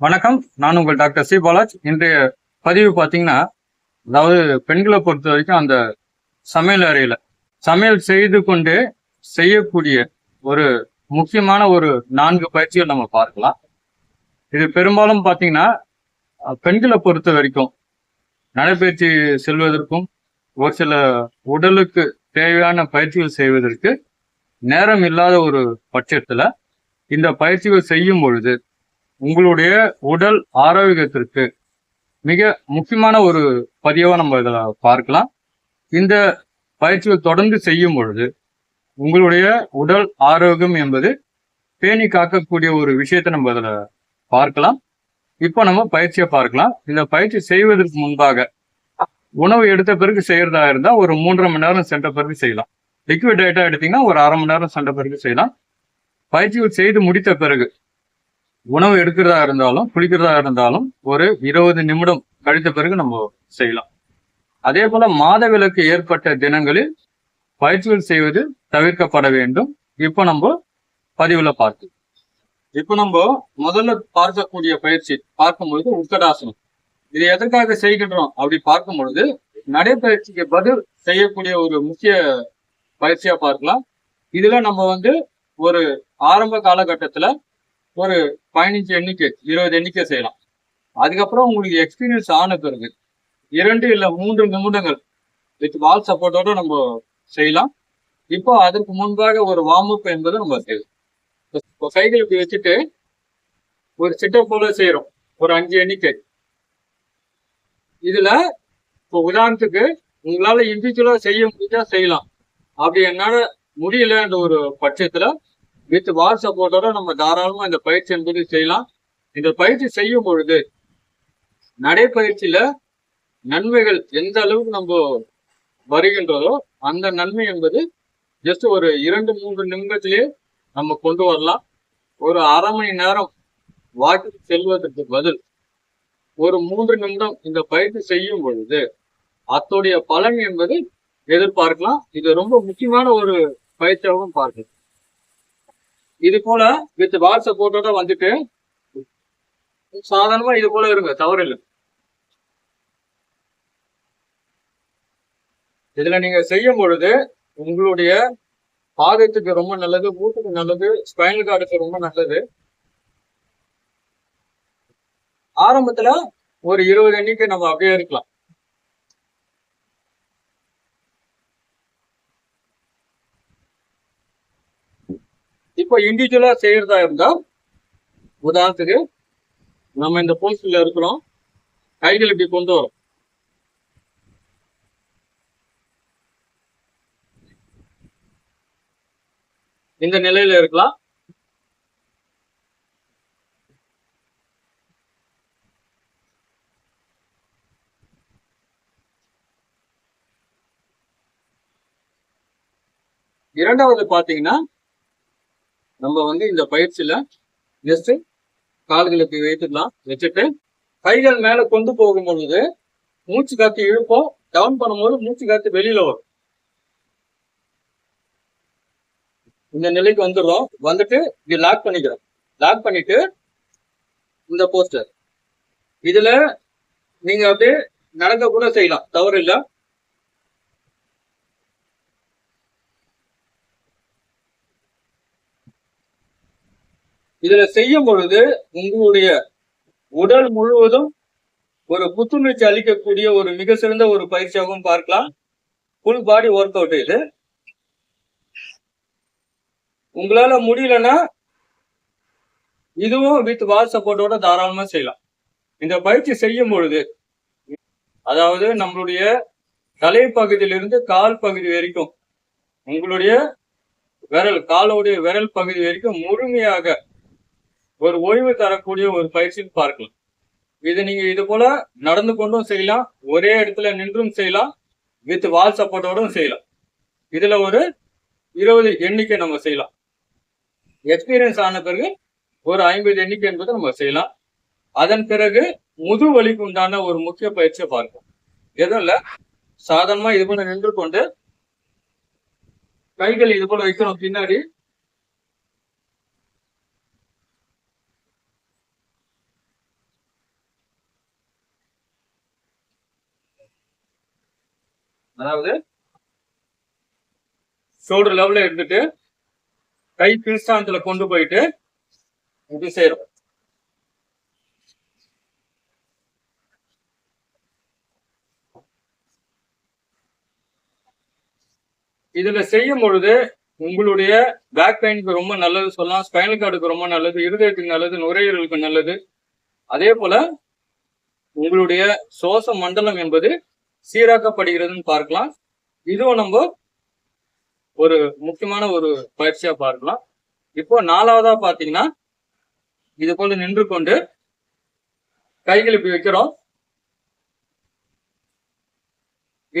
வணக்கம். நான் உங்கள் டாக்டர் சி. பாலாஜ். இன்றைய பதிவு பார்த்தீங்கன்னா அதாவது பெண்களை பொறுத்த வரைக்கும் அந்த சமையல் அறையில் சமையல் செய்து கொண்டே செய்யக்கூடிய ஒரு முக்கியமான ஒரு நான்கு பயிற்சிகள் நம்ம பார்க்கலாம். இது பெரும்பாலும் பார்த்தீங்கன்னா பெண்களை பொறுத்த வரைக்கும் நடைபயிற்சி செல்வதற்கும் ஒரு சில உடலுக்கு தேவையான பயிற்சிகள் செய்வதற்கு நேரம் இல்லாத ஒரு பட்சத்தில் இந்த பயிற்சிகள் செய்யும் பொழுது உங்களுடைய உடல் ஆரோக்கியத்திற்கு மிக முக்கியமான ஒரு பதிவாக நம்ம இதில் பார்க்கலாம். இந்த பயிற்சிகள் தொடர்ந்து செய்யும் பொழுது உங்களுடைய உடல் ஆரோக்கியம் என்பது பேணி காக்கக்கூடிய ஒரு விஷயத்தை நம்ம இதில் பார்க்கலாம். இப்போ நம்ம பயிற்சியை பார்க்கலாம். இந்த பயிற்சி செய்வதற்கு முன்பாக உணவு எடுத்த பிறகு செய்யறதா இருந்தால் ஒரு மூன்றரை மணி நேரம் சென்ற பிறகு செய்யலாம். லிக்விட் டயட்டா எடுத்தீங்கன்னா ஒரு அரை மணி நேரம் சென்ற பிறகு செய்யலாம். பயிற்சிகள் செய்து முடித்த பிறகு உணவு எடுக்கிறதா இருந்தாலும் குளிக்கிறதா இருந்தாலும் ஒரு இருபது நிமிடம் கழித்த பிறகு நம்ம செய்யலாம். அதே போல மாதவிலக்கு ஏற்பட்ட தினங்களில் பயிற்சிகள் செய்வது தவிர்க்கப்பட வேண்டும். இப்போ நம்ம பதிவுல பார்த்து. இப்போ நம்ம முதல்ல பார்க்கக்கூடிய பயிற்சி பார்க்கும்பொழுது உட்கடாசனம் இது எதற்காக செய்கின்றோம்? அப்படி பார்க்கும் பொழுது நடைப்பயிற்சிக்கு பதில் செய்யக்கூடிய ஒரு முக்கிய பயிற்சியா பார்க்கலாம். இதுல நம்ம வந்து ஒரு ஆரம்ப காலகட்டத்துல ஒரு பதினஞ்சு எண்ணிக்கை இருபது எண்ணிக்கை செய்யலாம். அதுக்கப்புறம் உங்களுக்கு எக்ஸ்பீரியன்ஸ் ஆன பிறகு இரண்டு இல்லை மூன்று நிமிடங்கள் வித் வால் சப்போர்ட்டோட நம்ம செய்யலாம். இப்போ அதற்கு முன்பாக ஒரு வார்ம் அப் என்பது நம்ம செய்யலாம். இப்போ கைகள் இப்படி வச்சுட்டு ஒரு சிட்டப் போல செய்யறோம். ஒரு அஞ்சு எண்ணிக்கை. இதுல இப்போ உதாரணத்துக்கு உங்களால இண்டிவிஜுவலா செய்ய முடிஞ்சா செய்யலாம். அப்படி என்னால முடியலன்ற ஒரு பட்சத்துல வித் வால் சப்போர்ட்டோட நம்ம தாராளமா இந்த பயிற்சி என்பது செய்யலாம். இந்த பயிற்சி செய்யும் பொழுது நடைப்பயிற்சியில நன்மைகள் எந்த அளவுக்கு நம்ம வருகின்றதோ அந்த நன்மை என்பது ஜஸ்ட் ஒரு இரண்டு மூன்று நிமிடத்திலேயே நம்ம கொண்டு வரலாம். ஒரு அரை மணி நேரம் வாக்கிங் செல்வதற்கு பதில் ஒரு மூன்று நிமிடம் இந்த பயிற்சி செய்யும் பொழுது அத்தோடைய பலன் என்பது எதிர்பார்க்கலாம். இது ரொம்ப முக்கியமான ஒரு பயிற்சியாகவும் பார்க்கலாம். இது போல வித் வால் சப்போர்ட்டோட வந்துட்டு சாதாரணமா இது போல இருங்க தவறு இல்லை இதுல நீங்க செய்யும் பொழுது உங்களுடைய பாதத்துக்கு ரொம்ப நல்லது மூட்டுக்கு நல்லது ஸ்பைனல் கார்டுக்கு ரொம்ப நல்லது. ஆரம்பத்துல ஒரு இருபது எண்ணிக்கை நம்ம அப்படியே இருக்கலாம். இப்போ இண்டிவிஜுவலாக செய்யறதா இருந்தா உதாரணத்துக்கு நம்ம இந்த போஸ்ட்ல இருக்கிறோம். கைகள் இப்படி கொண்டு வரும். இந்த நிலையில இருக்கலாம். இரண்டாவது பாத்தீங்கன்னா நம்ம வந்து இந்த பயிற்சியில ஜஸ்ட் கால்களுக்கு வைத்துக்கலாம் வச்சுட்டு கைகள் மேல கொண்டு போகும் பொழுது மூச்சு காத்து இழுப்போம் டவுன் பண்ணும்போது மூச்சு காத்து வெளியில வரும். இந்த நிலைக்கு வந்துடுறோம். வந்துட்டு இது லாக் பண்ணிக்கிறோம். லாக் பண்ணிட்டு இந்த போஸ்டர் இதுல நீங்க அப்படியே நடக்க கூட செய்யலாம். தவறு இல்லை. இதுல செய்யும் பொழுது உங்களுடைய உடல் முழுவதும் ஒரு புத்துணர்ச்சி அளிக்கக்கூடிய ஒரு மிக சிறந்த ஒரு பயிற்சியாகவும் பார்க்கலாம். ஃபுல் பாடி ஒர்க் அவுட் இது. உங்களால முடியலன்னா இதுவும் வித் வால் சப்போர்ட்டோட தாராளமா செய்யலாம். இந்த பயிற்சி செய்யும் பொழுது அதாவது நம்மளுடைய தலைப்பகுதியிலிருந்து கால் பகுதி வரைக்கும் உங்களுடைய விரல் காலோடைய விரல் பகுதி வரைக்கும் முழுமையாக ஒரு ஓய்வு தரக்கூடிய ஒரு பயிற்சின்னு பார்க்கலாம். இது நீங்க இது போல நடந்து கொண்டும் செய்யலாம். ஒரே இடத்துல நின்றும் செய்யலாம். வித் வால் சப்போர்ட்டோடும் செய்யலாம். இதுல ஒரு இருபது எண்ணிக்கை நம்ம செய்யலாம். எக்ஸ்பீரியன்ஸ் ஆன பிறகு ஒரு ஐம்பது எண்ணிக்கை என்பதை நம்ம செய்யலாம். அதன் பிறகு முது வலிக்கு உண்டான ஒரு முக்கிய பயிற்சியை பார்ப்போம். எதுவும் இல்ல சாதாரணமா இது போல நின்று கொண்டு கைகள் இது போல வைக்கணும். பின்னாடி அதாவது ஷோல்டர் லெவல்ல இருந்துட்டு கை கீழ்ஸ்தானத்துல கொண்டு போயிட்டு இப்படி செய்யறோம் இதுல செய்யும் பொழுது உங்களுடைய பேக் பெயினுக்கு ரொம்ப நல்லது சொல்லலாம் ஸ்பைனல் கார்டுக்கு ரொம்ப நல்லது இருதயத்துக்கு நல்லது நுரையீரலுக்கு நல்லது. அதே போல உங்களுடைய சுவாச மண்டலம் என்பது சீராக்கப்படுகிறதுன்னு பார்க்கலாம். இதுவும் நம்ம ஒரு முக்கியமான ஒரு பயிற்சியா பார்க்கலாம். இப்போ நாலாவதா பாத்தீங்கன்னா இது போல நின்று கொண்டு கைகள் இப்படி வைக்கிறோம்.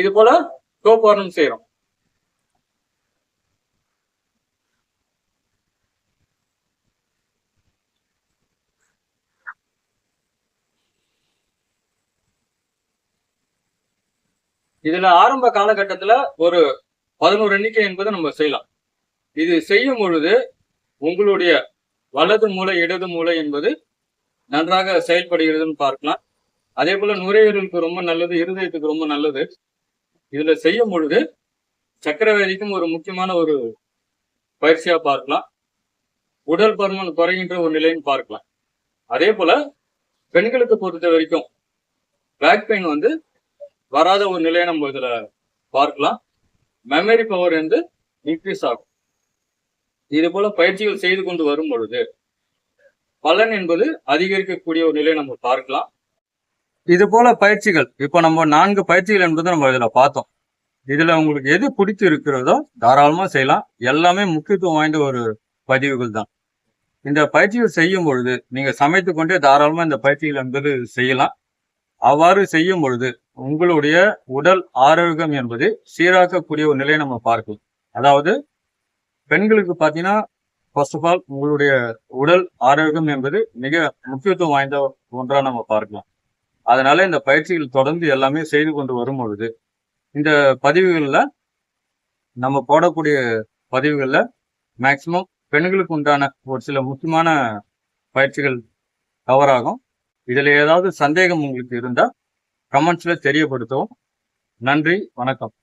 இது போல கோபாரணம் செய்யறோம் இதுல ஆரம்ப காலகட்டத்துல ஒரு பதினோரு எண்ணிக்கை என்பதை நம்ம செய்யலாம். இது செய்யும் பொழுது உங்களுடைய வலது மூளை இடது மூளை என்பது நன்றாக செயல்படுகிறதுன்னு பார்க்கலாம். அதே போல நுரையீரலுக்கு ரொம்ப நல்லது இருதயத்துக்கு ரொம்ப நல்லது. இதுல செய்யும் பொழுது சக்கரவேதிக்கும் ஒரு முக்கியமான ஒரு பயிற்சியா பார்க்கலாம். உடல் பருமன் குறைகின்ற ஒரு நிலைன்னு பார்க்கலாம். அதே போல பெண்களுக்கு பொறுத்த வரைக்கும் பேக் பெயின் வந்து வராத ஒரு நிலையை நம்ம இதுல பார்க்கலாம். மெமரி பவர் வந்து இன்க்ரீஸ் ஆகும். இது போல பயிற்சிகள் செய்து கொண்டு வரும் பொழுது பலன் என்பது அதிகரிக்கக்கூடிய ஒரு நிலையை நம்ம பார்க்கலாம். இது போல பயிற்சிகள் இப்போ நம்ம நான்கு பயிற்சிகள் என்பது நம்ம இதுல பார்த்தோம். இதுல உங்களுக்கு எது பிடித்து இருக்கிறதோ தாராளமா செய்யலாம். எல்லாமே முக்கியத்துவம் வாய்ந்த ஒரு பதிவுகள் தான். இந்த பயிற்சிகள் செய்யும் பொழுது நீங்க சமைத்து கொண்டே தாராளமா இந்த பயிற்சிகள் என்பது செய்யலாம். அவ்வாறு செய்யும் பொழுது உங்களுடைய உடல் ஆரோக்கியம் என்பது சீராக்கக்கூடிய ஒரு நிலையை நம்ம பார்க்கலாம். அதாவது பெண்களுக்கு பார்த்தீங்கன்னா ஃபர்ஸ்ட் ஆஃப் ஆல் உங்களுடைய உடல் ஆரோக்கியம் என்பது மிக முக்கியத்துவம் வாய்ந்த ஒன்றா நம்ம பார்க்கலாம். அதனால இந்த பயிற்சிகள் தொடர்ந்து எல்லாமே செய்து கொண்டு வரும் பொழுது இந்த பதிவுகளில் நம்ம போடக்கூடிய பதிவுகளில் மேக்சிமம் பெண்களுக்கு உண்டான ஒரு சில முக்கியமான பயிற்சிகள் கவர் ஆகும். இதில் ஏதாவது சந்தேகம் உங்களுக்கு இருந்தால் கமெண்ட்ஸில் தெரியப்படுத்தவும். நன்றி வணக்கம்.